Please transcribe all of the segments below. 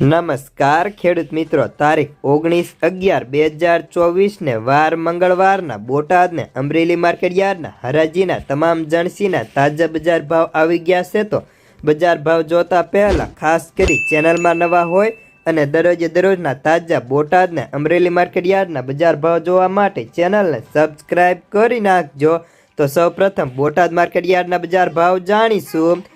નમસ્કાર, ખેડૂત મિત્રો. તારીખ ઓગણીસ અગિયાર બે હજાર ચોવીસને વાર મંગળવારના બોટાદને અમરેલી માર્કેટ યાર્ડના હરાજીના તમામ જણસીના તાજા બજાર ભાવ આવી ગયા છે તો બજાર ભાવ જોતા પહેલાં ખાસ કરી ચેનલમાં નવા હોય અને દરરોજે દરરોજના તાજા બોટાદને અમરેલી માર્કેટ યાર્ડના બજાર ભાવ જોવા માટે ચેનલને સબસ્ક્રાઈબ કરી નાખજો. તો સૌપ્રથમ બોટાદ માર્કેટ યાર્ડના બજાર ભાવ જાણીશું.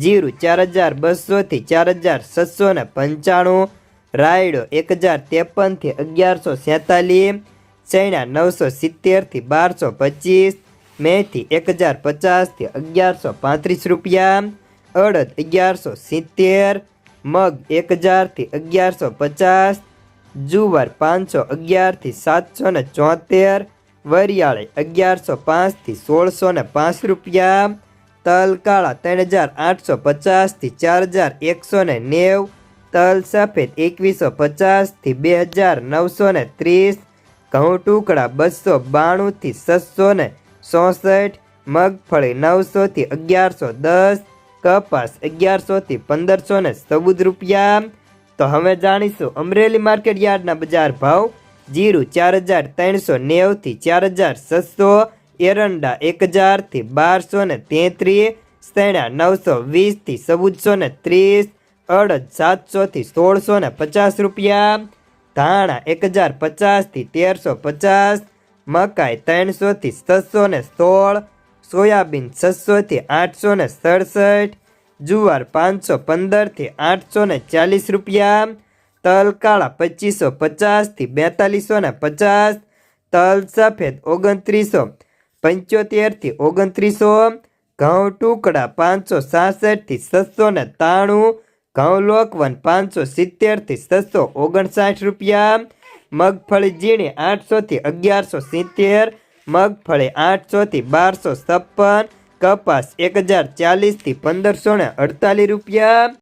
જીરું ચાર હજાર બસોથી ચાર હજાર છસો ને પંચાણું, રાયડો એક હજાર ત્રેપનથી અગિયારસો સેતાલીસ, ચૈણા નવસો સિત્તેરથી બારસો પચીસ, મેથી એક હજાર પચાસથી અગિયારસો પાંત્રીસ રૂપિયા, અડદ અગિયારસો સિત્તેર, મગ એક હજારથી અગિયારસો પચાસ, જુવાર પાંચસો અગિયારથી સાતસો ને ચોતેર, વરિયાળી અગિયારસો પાંચથી સોળસો ને પાંચ રૂપિયા તલ કાળા ત્રણ હજાર આઠસો પચાસથી ચાર હજાર એકસો ને નેવ, તલ સફેદ એકવીસો પચાસથી બે હજાર નવસો ને ત્રીસ, ઘઉં ટુકડા બસો બાણુંથી છસો ને ચોસઠ, મગફળી નવસોથી અગિયારસો દસ, કપાસ અગિયારસોથી પંદરસો ને ચૌદ રૂપિયા. તો હવે જાણીશું અમરેલી માર્કેટ યાર્ડના બજાર ભાવ. જીરું ચાર હજાર ત્રણસો નેવથી ચાર હજાર છસો એરંડા એક હજારથી બારસો ને તેત્રીસ સૈણા નવસો વીસથી ચૌદસો ને ત્રીસ, અડદ સાતસોથી સોળસો ને પચાસ રૂપિયા, ધાણા એક હજાર પચાસથી તેરસો પચાસ, મકાઈ ત્રણસોથી છસો ને સોળ, સોયાબીન છસોથી આઠસો ને સડસઠ, જુવાર પાંચસો પંદરથી આઠસો ને ચાલીસ રૂપિયા તલ કાળા પચીસો પચાસથી બેતાલીસો ને પચાસ, તલ સફેદ ઓગણત્રીસો પંચોતેરથી ઓગણત્રીસો, ઘઉં ટુકડા પાંચસો સાસઠથી છસો ને ત્રાણું ઘઉં લોકવન પાંચસો સિત્તેરથી છસો ઓગણસાઠ રૂપિયા, મગફળી ઝીણી આઠસોથી અગિયારસો સિત્તેર, મગફળી આઠસોથી બારસો છપ્પન, કપાસ એક હજાર ચાલીસથી પંદરસો ને અડતાલીસ રૂપિયા